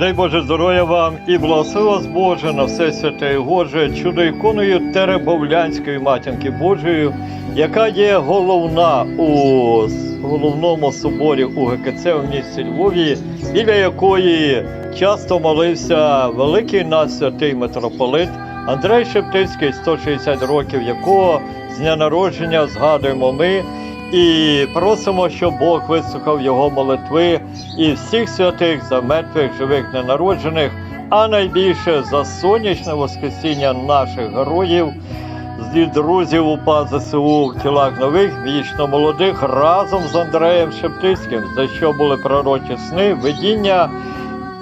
Дай Боже здоров'я вам і благослови вас Боже на все святе і Боже, чудо іконою Теребовлянської матінки Божої, яка є головна у головному соборі УГКЦ в місті Львові, біля якої часто молився великий наш святий митрополит Андрей Шептицький, 160 років якого з дня народження згадуємо ми. І просимо, щоб Бог вислухав його молитви і всіх святих за мертвих, живих, ненароджених, а найбільше за сонячне воскресіння наших героїв, зі друзів УПА ЗСУ в тілах нових, вічно молодих, разом з Андреєм Шептицьким, за що були пророчі сни, видіння.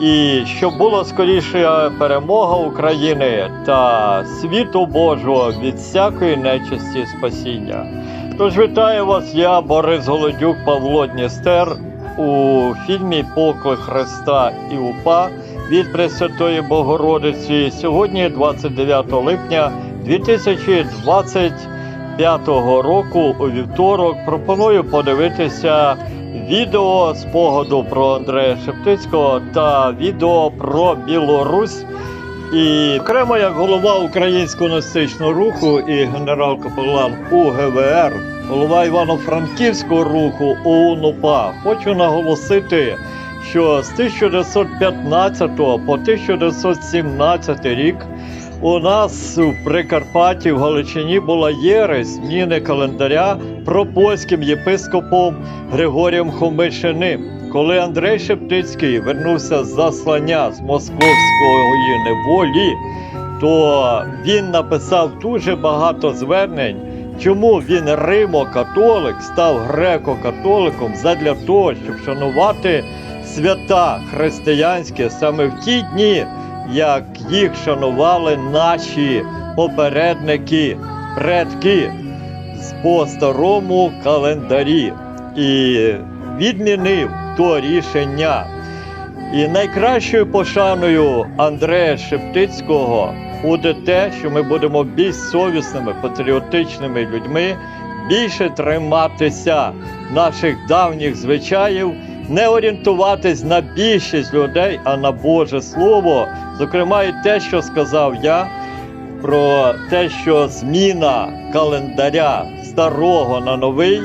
І щоб була скоріше перемога України та світу Божого від всякої нечисті спасіння. Тож вітаю вас, я Борис Голодюк, Павло Дністер у фільмі Поклик Христа і УПА від Пресвятої Богородиці. Сьогодні, 29 липня 2025 року, у вівторок, пропоную подивитися відео спогаду про Андрея Шептицького та відео про Білорусь. І окремо як голова українського національного руху і генерал-капелан УГВР, голова Івано-Франківського руху ОУН-УПА, хочу наголосити, що з 1915 по 1917 рік у нас в Прикарпатті в Галичині була єресь зміни календаря пропольським єпископом Григорієм Хомишиним. Коли Андрей Шептицький вернувся з заслання з московської неволі, то він написав дуже багато звернень, чому він римо-католик став греко-католиком задля того, щоб шанувати свята християнські саме в ті дні, як їх шанували наші попередники, предки по старому календарі. І відмінив то рішення. І найкращою пошаною Андрея Шептицького буде те, що ми будемо більш совісними, патріотичними людьми, більше триматися наших давніх звичаїв, не орієнтуватись на більшість людей, а на Боже Слово. Зокрема, і те, що сказав я, про те, що зміна календаря старого на новий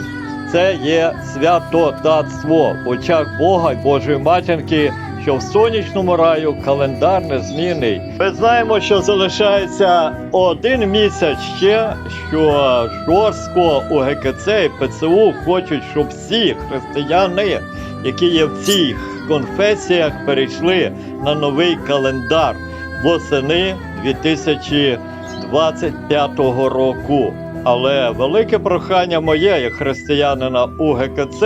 це є святотатство в очах Бога й Божої матінки, що в сонячному раю календар незмінний. Ми знаємо, що залишається один місяць ще, що жорстко у ГКЦ і ПЦУ хочуть, щоб всі християни, які є в цих конфесіях, перейшли на новий календар восени 2025 року. Але велике прохання моє, як християнина УГКЦ,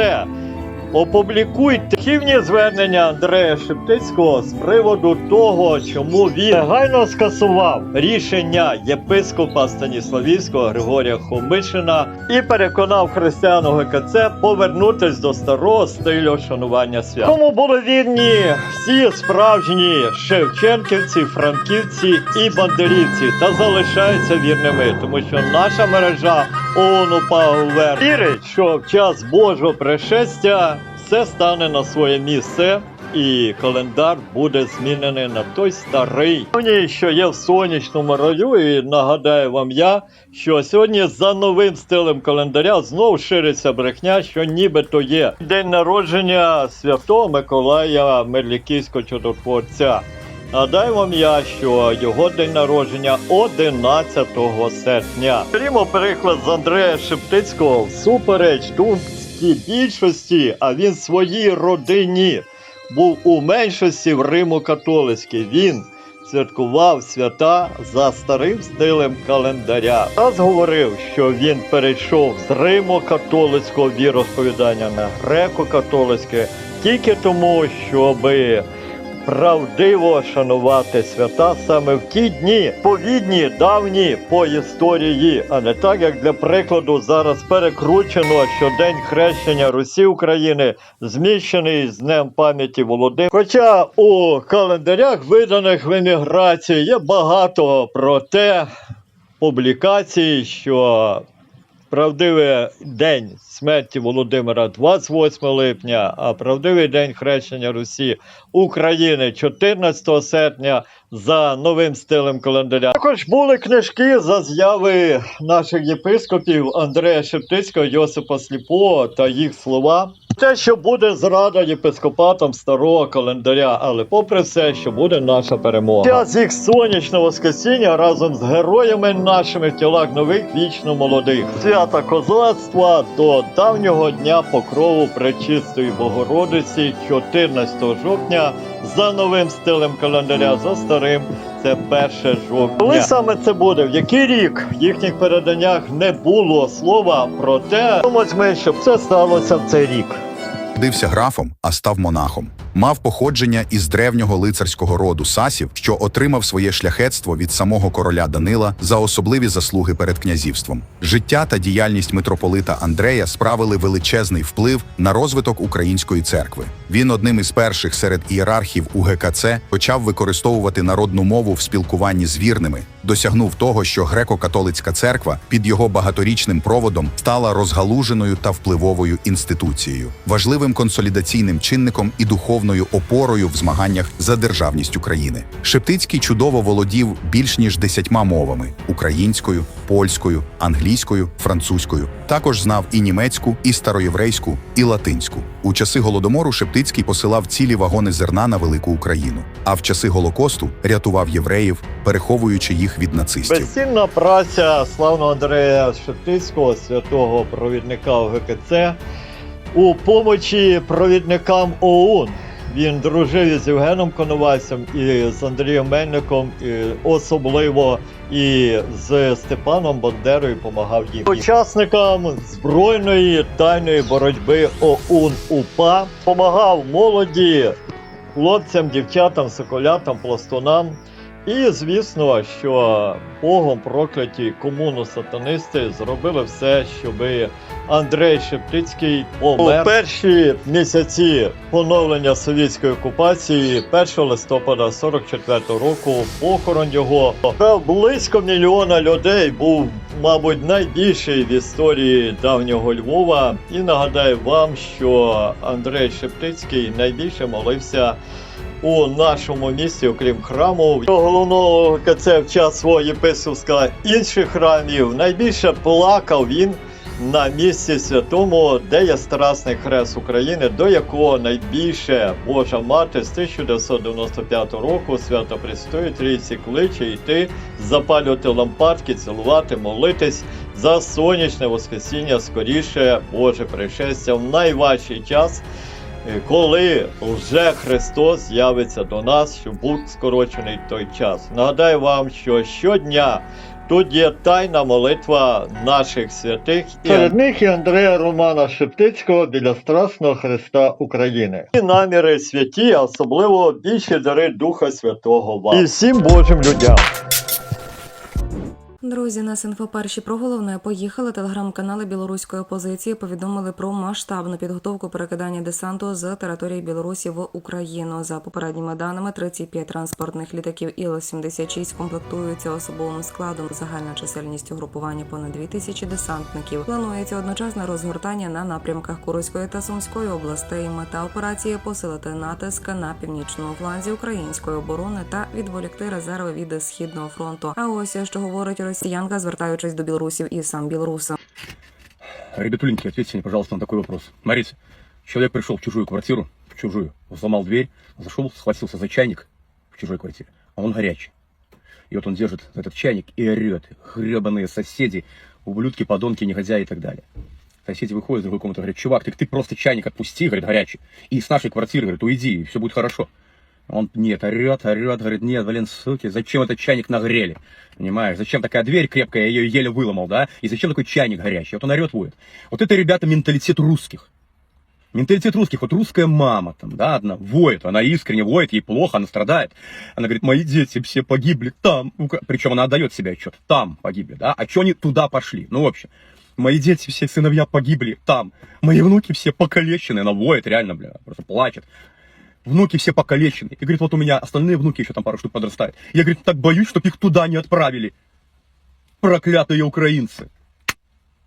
опублікуйте архівні звернення Андрея Шептицького з приводу того, чому він негайно скасував рішення єпископа Станіславівського Григорія Хомишина і переконав християн УГКЦ повернутись до старого стилю шанування свят. Кому були вірні всі справжні шевченківці, франківці і бандерівці та залишаються вірними, тому що наша мережа ООН УПА вірить, що в час Божого пришестя все стане на своє місце. І календар буде змінений на той старий, Сьогодні, що є в сонячному раю, і нагадаю вам я, що сьогодні за новим стилем календаря знову шириться брехня, що нібито є день народження святого Миколая Мерліківського чудотворця. Нагадаю вам я, що його день народження 11 серпня. Берімо приклад з Андрея Шептицького всупереч думській більшості, а він своїй родині був у меншості в Римо-католицькій. Він святкував свята за старим стилем календаря. Раз говорив, що він перейшов з Римо-католицького віросповідання на греко-католицьке тільки тому, щоби правдиво шанувати свята саме в ті дні, повідні, давні по історії, а не так, як для прикладу зараз перекручено, що День хрещення Русі України зміщений з Днем пам'яті Володимира. Хоча у календарях, виданих в еміграції, є багато про те публікацій, що правдивий день смерті Володимира 28 липня, а правдивий день хрещення Русі України 14 серпня за новим стилем календаря. Також були книжки за з'яви наших єпископів Андрея Шептицького, Йосипа Сліпого та їх слова. Те, що буде зрада єпископатам старого календаря, але попри все, що буде наша перемога. Час їх сонячного воскресіння разом з героями нашими в тілах нових вічно молодих. Свята козацтва до давнього дня покрову Пречистої Богородиці 14 жовтня за новим стилем календаря, за старим це 1 жовтня. Коли саме це буде? В який рік в їхніх переданнях не було слова про те, думать ми, щоб це сталося в цей рік. Родився графом, а став монахом. Мав походження із древнього лицарського роду сасів, що отримав своє шляхетство від самого короля Данила за особливі заслуги перед князівством. Життя та діяльність митрополита Андрея справили величезний вплив на розвиток української церкви. Він одним із перших серед ієрархів УГКЦ почав використовувати народну мову в спілкуванні з вірними, досягнув того, що греко-католицька церква під його багаторічним проводом стала розгалуженою та впливовою інституцією, важливим консолідаційним чинником і духовною опорою в змаганнях за державність України. Шептицький чудово володів більш ніж десятьма мовами: українською, польською, англійською, французькою. Також знав і німецьку, і староєврейську, і латинську. У часи голодомору Шептицький посилав цілі вагони зерна на велику Україну. А в часи Голокосту рятував євреїв, переховуючи їх від нацистів. Безцінна праця славного Андрея Шептицького, святого провідника ОГКЦ, у помочі провідникам ОУН. Він дружив із Євгеном Коновальцем і з Андрієм Мельником, і особливо і з Степаном Бандерою допомагав їм. Учасникам збройної тайної боротьби ОУН УПА допомагав молоді хлопцям, дівчатам, соколятам, пластунам. І звісно, що Богом прокляті комуно-сатанисти зробили все, щоб Андрей Шептицький помер. У перші місяці поновлення совєтської окупації 1 листопада 44 року похорон його близько мільйона людей був, мабуть, найбільший в історії давнього Львова. І нагадаю вам, що Андрей Шептицький найбільше молився у нашому місті, окрім храму, головного КЦ в час свого єпископства інших храмів, найбільше плакав він на місці святому, де є Страсний Хрест України, до якого найбільше Божа Мати з 1995 року свято Престої Трійці кличе йти, запалювати лампадки, цілувати, молитись за сонячне Воскресіння, скоріше Боже пришестя в найважчий час. Е, коли вже Христос з'явиться до нас, щоб був скорочений той час. Нагадаю вам, що щодня тут є тайна молитва наших святих. Серед них і Андрея Романа Шептицького біля Страсного Христа України. І наміри святі, особливо більші дари Духа Святого вам. І всім Божим людям. Друзі, нас інфоперші про головне поїхали. Телеграм-канали білоруської опозиції повідомили про масштабну підготовку перекидання десанту з території Білорусі в Україну. За попередніми даними, 35 транспортних літаків Іл-76 комплектуються особовим складом. Загальна чисельність угрупування понад 2000 десантників. Планується одночасне розгортання на напрямках Курської та Сумської областей. Мета операції посилити натиск на північному фланзі української оборони та відволікти резерви від східного фронту. А ось що говорить росіянка, звертаючись до білорусів і сам білоруса. Ребятуленьки, ответьте мне, пожалуйста, на такой вопрос. Смотрите, человек пришел в чужую квартиру, в чужую, взломал дверь, зашел, схватился за чайник в чужой квартире, а он горячий. И вот он держит этот чайник и орет. Гребаные соседи, ублюдки, подонки, негодяи и так далее. Соседи выходят из другой комнаты и говорят, чувак, ты, ты просто чайник отпусти, говорит, горячий. И с нашей квартиры, говорит, уйди, и все будет хорошо. Он, нет, орет, орет, говорит, нет, блин, суки, зачем этот чайник нагрели? Понимаешь, зачем такая дверь крепкая, я ее еле выломал, да? И зачем такой чайник горячий? Вот он орет, воет. Вот это, ребята, менталитет русских. Менталитет русских, вот русская мама там, да, одна воет, она искренне воет, ей плохо, она страдает. Она говорит, мои дети все погибли там. Причем она отдает себе отчет, там погибли, да? А что они туда пошли? Ну, в общем, мои дети все сыновья погибли там. Мои внуки все покалечены, она воет реально, бля, просто плачет. Внуки все покалечены. И говорит, вот у меня остальные внуки еще там пару штук подрастают. Я, говорит, так боюсь, чтобы их туда не отправили. Проклятые украинцы.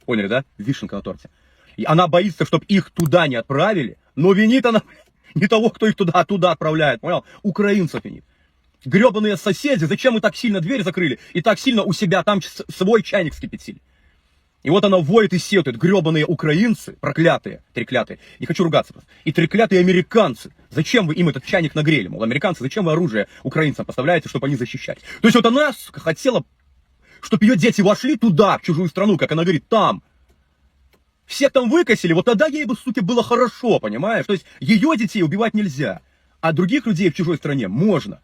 Поняли, да? Вишенка на торте. И она боится, чтобы их туда не отправили, но винит она не того, кто их туда, а туда отправляет, понял? Украинцев винит. Гребаные соседи, зачем вы так сильно дверь закрыли и так сильно у себя там свой чайник вскипятили? И вот она воет и сетует, гребаные украинцы, проклятые, треклятые, не хочу ругаться просто, и треклятые американцы. Зачем вы им этот чайник нагрели? Мол, американцы, зачем вы оружие украинцам поставляете, чтобы они защищали? То есть вот она, хотела, чтобы ее дети вошли туда, в чужую страну, как она говорит, там. Всех там выкосили, вот тогда ей бы, сука, было хорошо, понимаешь? То есть ее детей убивать нельзя, а других людей в чужой стране можно.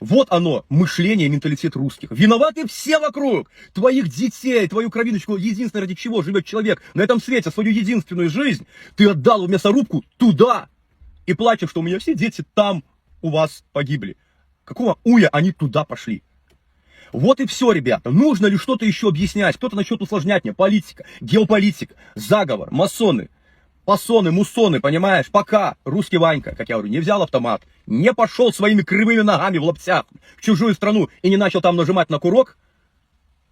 Вот оно, мышление менталитет русских. Виноваты все вокруг. Твоих детей, твою кровиночку, единственное, ради чего живет человек на этом свете, свою единственную жизнь, ты отдал в мясорубку туда. И плачешь, что у меня все дети там у вас погибли. Какого уя они туда пошли? Вот и все, ребята. Нужно ли что-то еще объяснять? Кто-то начнет усложнять мне. Политика, геополитика, заговор, масоны, пасоны, мусоны, понимаешь? Пока русский Ванька, как я говорю, не взял автомат, не пошел своими кривыми ногами в лаптях в чужую страну и не начал там нажимать на курок,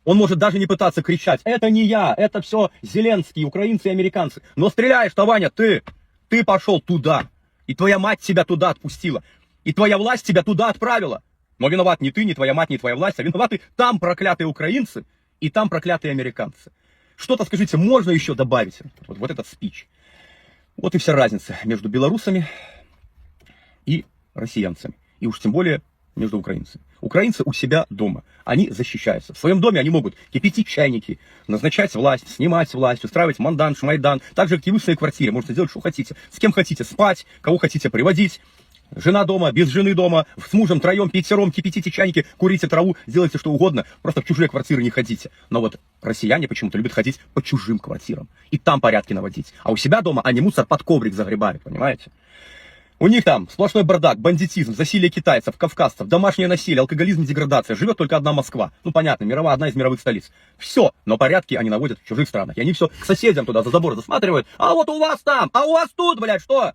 он может даже не пытаться кричать, это не я, это все Зеленские, украинцы и американцы. Но стреляешь-то, Ваня, ты, ты пошел туда. И твоя мать тебя туда отпустила. И твоя власть тебя туда отправила. Но виноват не ты, не твоя мать, не твоя власть, а виноваты там проклятые украинцы и там проклятые американцы. Что-то, скажите, можно еще добавить? Вот, вот этот спич. Вот и вся разница между белорусами и россиянцами. И уж тем более между украинцами. Украинцы у себя дома. Они защищаются. В своем доме они могут кипятить чайники, назначать власть, снимать власть, устраивать мандан, шмайдан. Так же, как и вы в своей квартире. Можете делать, что хотите. С кем хотите спать, кого хотите приводить. Жена дома, без жены дома, с мужем троем, пятером, кипятите чайники, курите траву, делайте что угодно, просто в чужие квартиры не ходите. Но вот россияне почему-то любят ходить по чужим квартирам и там порядки наводить. А у себя дома они мусор под коврик загребают, понимаете? У них там сплошной бардак, бандитизм, засилие китайцев, кавказцев, домашнее насилие, алкоголизм, деградация. Живет только одна Москва. Ну, понятно, мировая, одна из мировых столиц. Все, но порядки они наводят в чужих странах. И они все к соседям туда за забор засматривают. А вот у вас там, а у вас тут, блядь, что?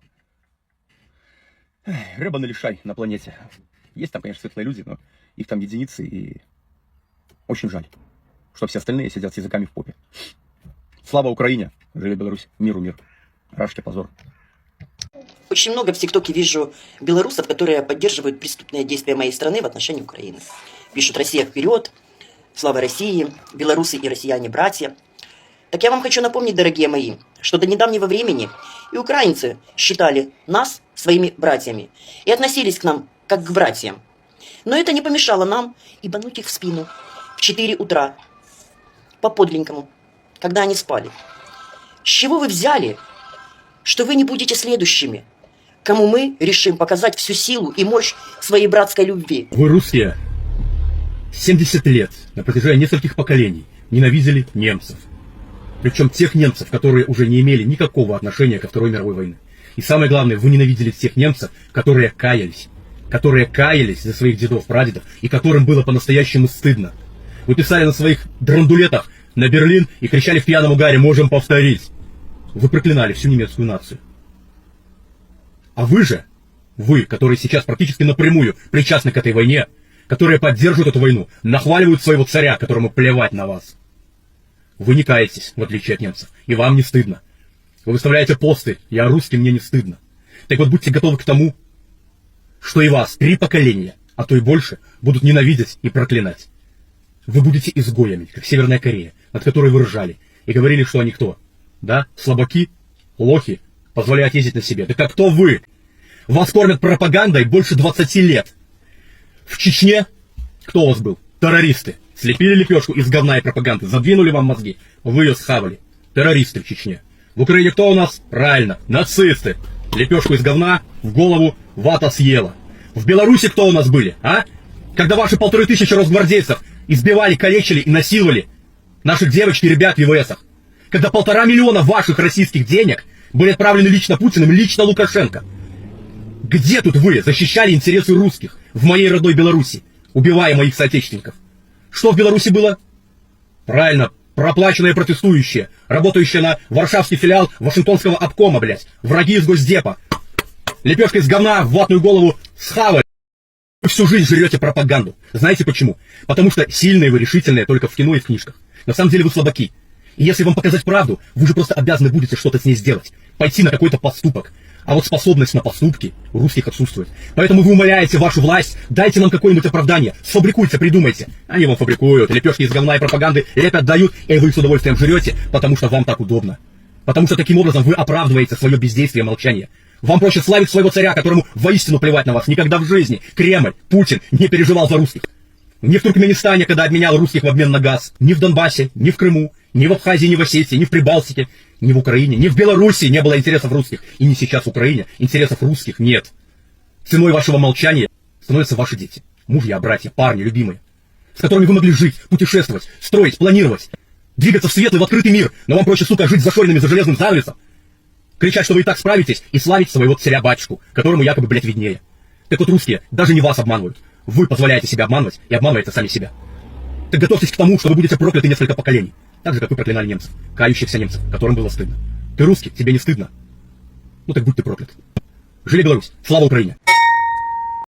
Эх, Рыба на лишай на планете. Есть там, конечно, светлые люди, но их там единицы и очень жаль, что все остальные сидят с языками в попе. Слава Украине! Живи Беларусь! Миру мир! Рашки позор! Очень много в ТикТоке вижу белорусов, которые поддерживают преступные действия моей страны в отношении Украины. Пишут «Россия вперед», «Слава России», «Белорусы и россияне братья». Так я вам хочу напомнить, дорогие мои, что до недавнего времени и украинцы считали нас своими братьями и относились к нам как к братьям. Но это не помешало нам ебануть их в спину в 4 утра по подленькому, когда они спали. С чего вы взяли, что вы не будете следующими, кому мы решим показать всю силу и мощь своей братской любви. Вы русские 70 лет на протяжении нескольких поколений ненавидели немцев. Причем тех немцев, которые уже не имели никакого отношения ко Второй мировой войне. И самое главное, вы ненавидели тех немцев, которые каялись. Которые каялись за своих дедов, прадедов, и которым было по-настоящему стыдно. Вы писали на своих драндулетах на Берлин и кричали в пьяном угаре «Можем повторить». Вы проклинали всю немецкую нацию. А вы же, вы, которые сейчас практически напрямую причастны к этой войне, которые поддерживают эту войну, нахваливают своего царя, которому плевать на вас. Вы не каетесь, в отличие от немцев, и вам не стыдно. Вы выставляете посты, я русский, мне не стыдно. Так вот будьте готовы к тому, что и вас три поколения, а то и больше, будут ненавидеть и проклинать. Вы будете изгоями, как Северная Корея, над которой вы ржали, и говорили, что они кто? Да? Слабаки? Лохи? Позволяют ездить на себе. Так а кто вы? Вас кормят пропагандой больше 20 лет. В Чечне кто у вас был? Террористы. Слепили лепешку из говна и пропаганды, задвинули вам мозги. Вы ее схавали. Террористы в Чечне. В Украине кто у нас? Правильно, нацисты. Лепешку из говна в голову вата съела. В Беларуси кто у нас были, а? Когда ваши полторы тысячи росгвардейцев избивали, калечили и насиловали наших девочек и ребят в ИВСах. Когда полтора миллиона ваших российских денег были отправлены лично Путиным, лично Лукашенко. Где тут вы защищали интересы русских в моей родной Беларуси, убивая моих соотечественников? Что в Беларуси было? Правильно, проплаченные протестующие, работающие на варшавский филиал Вашингтонского обкома, блядь, враги из Госдепа. Лепешка из говна в ватную голову схавали. Вы всю жизнь жрете пропаганду. Знаете почему? Потому что сильные вы, решительные только в кино и в книжках. На самом деле вы слабаки. И если вам показать правду, вы же просто обязаны будете что-то с ней сделать. Пойти на какой-то поступок. А вот способность на поступки у русских отсутствует. Поэтому вы умоляете вашу власть, дайте нам какое-нибудь оправдание, сфабрикуйте, придумайте. Они вам фабрикуют, лепешки из говна и пропаганды лепят, дают, и вы с удовольствием жрете, потому что вам так удобно. Потому что таким образом вы оправдываете свое бездействие и молчание. Вам проще славить своего царя, которому воистину плевать на вас. Никогда в жизни Кремль, Путин не переживал за русских. Ни в Туркменистане, когда обменял русских в обмен на газ, ни в Донбассе, ни в Крыму, ни в Абхазии, ни в Осетии, ни в Прибалтике, ни в Украине, ни в Беларуси не было интересов русских. И не сейчас в Украине интересов русских нет. Ценой вашего молчания становятся ваши дети, мужья, братья, парни, любимые, с которыми вы могли жить, путешествовать, строить, планировать, двигаться в светлый, в открытый мир, но вам проще, сука, жить зашоренными за железным занавесом, кричать, что вы и так справитесь, и славить своего царя-батюшку, которому якобы, блядь, виднее. Так вот, русские даже не вас обманывают. Вы позволяете себя обманывать и обманываете сами себя. Так готовьтесь к тому, что вы будете прокляты несколько поколений. Так же, как вы проклинали немцев, кающихся немцев, которым было стыдно. Ты русский, тебе не стыдно? Ну так будь ты проклят. Жили Беларусь! Слава Украине!